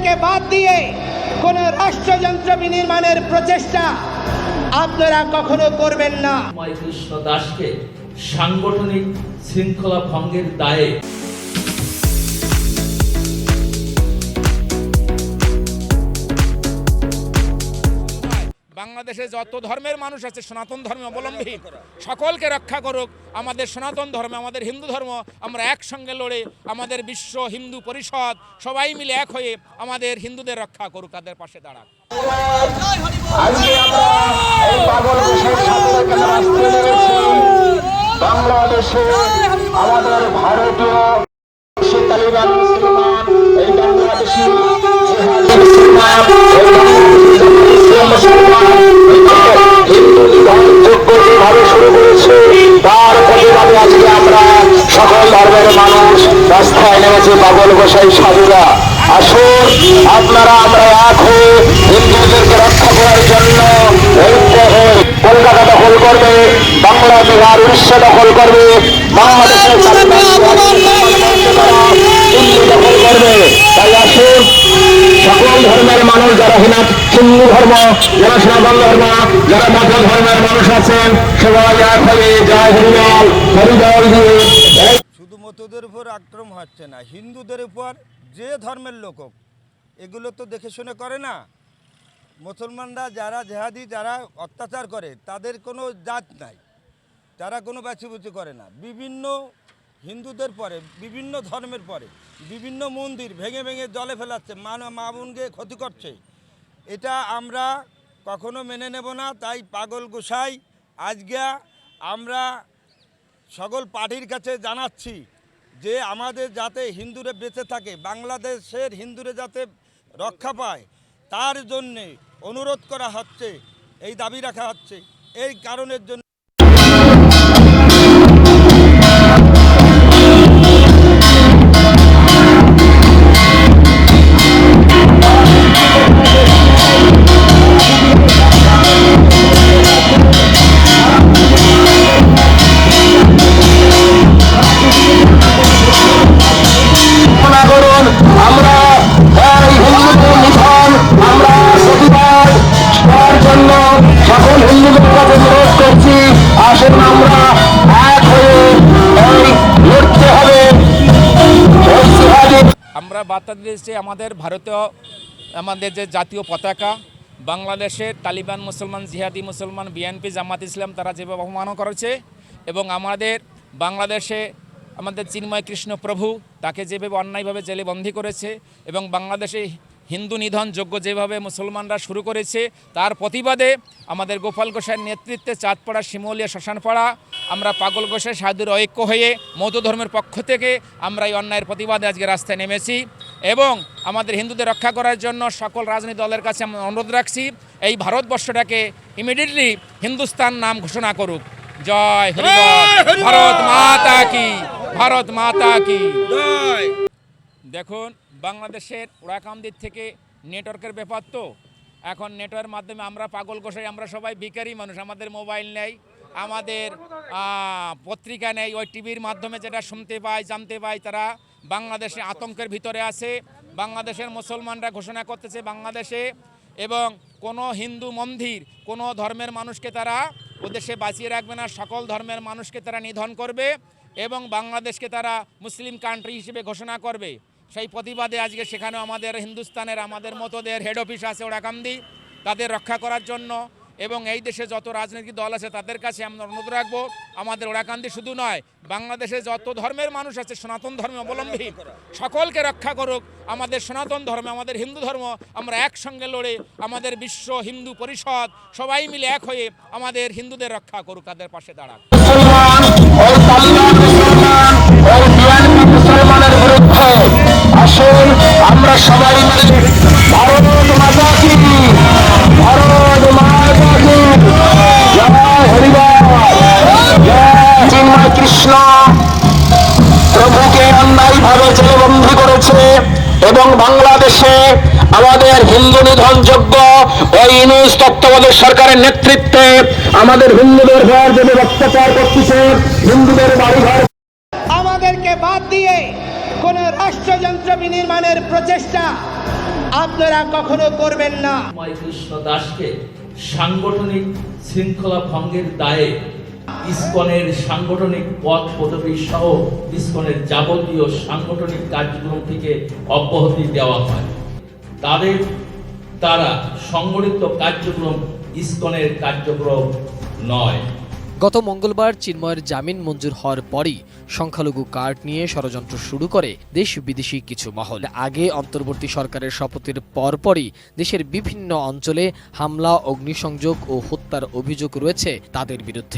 আমাদেরকে বাদ দিয়ে কোন রাষ্ট্রযন্ত্র বিনির্মাণের প্রচেষ্টা আপনারা কখনো করবেন না। দাসকে সাংগঠনিক শৃঙ্খলা ভঙ্গের দায়ে বাংলাদেশে যত ধর্মের মানুষ আছে, সনাতন ধর্ম অবলম্বী, সকলকে রক্ষা করুক। আমাদের সনাতন ধর্ম, আমাদের হিন্দু ধর্ম, আমরা একসঙ্গে লড়ে আমাদের বিশ্ব হিন্দু পরিষদ সবাই মিলে এক হয়ে আমাদের হিন্দুদের রক্ষা করুক, তাদের পাশে দাঁড়াক। আমাদের মুসলমান, এই বাংলাদেশি মুসলমান নিধনযোগ্য শুরু করেছে। তার প্রতিবাদে আজকে আমরা সকল ধর্মের মানুষ রাস্তায় নেমেছে পাগল গোসাই সাধুরা। আসুন, আপনারা, আমরা এক হয়ে হিন্দুদেরকে রক্ষা করার জন্য কলকাতা দখল করবে, বাংলা বিহার, উড়িষ্যা দখল করবে, বাংলাদেশের দিল্লি দখল করবে। তাই আসুন ধর্মের মানুষ যারা হিনা, হিন্দু ধর্ম, যারা সনাতন ধর্ম, যারা মধ্য ধর্মের মানুষ আছেন, সবাই জয় হরিদল হরিদল উপর আক্রমণ হচ্ছে না, হিন্দুদের উপর যে ধর্মের লোক এগুলো তো দেখে শুনে করে না। মুসলমানরা যারা জেহাদি, যারা অত্যাচার করে, তাদের কোনো জাত নাই, তারা কোনো বাছুবুচি করে না। বিভিন্ন হিন্দুদের পরে, বিভিন্ন ধর্মের পরে, বিভিন্ন মন্দির ভেঙে ভেঙে জলে ফেলাচ্ছে মান মা বোনকে ক্ষতি করছে। এটা আমরা কখনো মেনে নেব না, তাই পাগল গোসাই আজকে আমরা সকল পার্টির কাছে জানাচ্ছি যে আমাদের যাতে হিন্দুরে বেঁচে থাকে, বাংলাদেশের হিন্দুরে যাতে রক্ষা পায়, তার জন্যে অনুরোধ করা হচ্ছে, এই দাবি রাখা হচ্ছে, এই কারণের জন্য আসুন আমরা এক হয়ে লড়তে হবে। আমরা বার্তা দিয়েছি আমাদের ভারতীয়, আমাদের যে জাতীয় পতাকা বাংলাদেশের তালিবান মুসলমান, জিহাদি মুসলমান, বিএনপি, জামাত ইসলাম, তারা যেভাবে অপমান করেছে এবং আমাদের বাংলাদেশে আমাদের চিন্ময় কৃষ্ণ প্রভু তাকে যেভাবে অন্যায়ভাবে জেলে বন্দী করেছে এবং বাংলাদেশে হিন্দু নিধন যোগ্য যেভাবে মুসলমানরা শুরু করেছে তার প্রতিবাদে আমাদের গোপাল গোসাইয়ের নেতৃত্বে চাঁদপাড়া শিমলিয়া শ্মশানপাড়া আমরা পাগল গোসাই সাধুর ঐক্য হয়ে মৌত ধর্মের পক্ষ থেকে আমরা এই অন্যায়ের প্রতিবাদে আজকে রাস্তায় নেমেছি এবং আমাদের হিন্দুদের রক্ষা করার জন্য সকল রাজনৈতিক দলের কাছে আমরা অনুরোধ রাখছি এই ভারতবর্ষটাকে ইমিডিয়েটলি হিন্দুস্তান নাম ঘোষণা করুক। জয় হরিবল ভারত মাতা কি ভারত মাতা কি। দেখুন বাংলাদেশের ওরাকামদির থেকে নেটওয়ার্কের ব্যাপার তো। এখন নেটওয়ার্কের মাধ্যমে আমরা পাগল গোসাই, আমরা সবাই ভিখারি মানুষ, আমাদের মোবাইল নেই, আমাদের পত্রিকা নেই, ওই টিভির মাধ্যমে যেটা শুনতে পাই, জানতে পাই, তারা বাংলাদেশে আতঙ্কের ভিতরে আছে, বাংলাদেশের মুসলমানরা ঘোষণা করতেছে বাংলাদেশে এবং কোনো হিন্দু মন্দির, কোনো ধর্মের মানুষকে তারা ওদেশে বাঁচিয়ে রাখবে না, সকল ধর্মের মানুষকে তারা নিধন করবে এবং বাংলাদেশকে তারা মুসলিম কান্ট্রি হিসেবে ঘোষণা করবে। সেই প্রতিবাদে আজকে সেখানেও আমাদের হিন্দুস্তানের, আমাদের মতোদের হেড অফিস আছে ওরাকান্দি, তাদের রক্ষা করার জন্য এবং এই দেশে যত রাজনৈতিক দল আছে তাদের কাছে আমরা অনুরোধ রাখব, আমাদের ওরাকান্দি শুধু নয়, বাংলাদেশে যত ধর্মের মানুষ আছে, সনাতন ধর্ম অবলম্বী, সকলকে রক্ষা করুক, আমাদের সনাতন ধর্ম, আমাদের হিন্দু ধর্ম, আমরা একসঙ্গে লড়ে আমাদের বিশ্ব হিন্দু পরিষদ সবাই মিলে এক হয়ে আমাদের হিন্দুদের রক্ষা করুক, তাদের পাশে দাঁড়াক। বাংলাদেশে আমাদের হিন্দু নিধনযোগ্য ওই ইনুস তত্ত্বাবধায়ক সরকারের নেতৃত্বে আমাদের হিন্দুদের ঘর যদি অত্যাচার করতেছে হিন্দুদের বাড়িঘর আমাদেরকে বাদ দিয়ে কোন রাষ্ট্রযন্ত্র বিনির্মাণের প্রচেষ্টা আপনারা কখনো করবেন না। কৃষ্ণ দাসকে সাংগঠনিক শৃঙ্খলা ভঙ্গের দায়ে ইসকনের সাংগঠনিক পদ পদবী সহ ইসকনের যাবতীয় সাংগঠনিক কার্যক্রম থেকে অব্যাহতি দেওয়া হয়। তাদের, তারা সংগঠিত কার্যক্রম ইসকনের কার্যক্রম নয়। গত মঙ্গলবার চিন্ময়ের জামিন মঞ্জুর হওয়ার পরই সংখ্যালঘু কার্ড নিয়ে ষড়যন্ত্র শুরু করে দেশ বিদেশি কিছু মহল। আগে অন্তর্বর্তী সরকারের শপথের পরপরই দেশের বিভিন্ন অঞ্চলে হামলা, অগ্নিসংযোগ ও হত্যার অভিযোগ রয়েছে তাদের বিরুদ্ধে।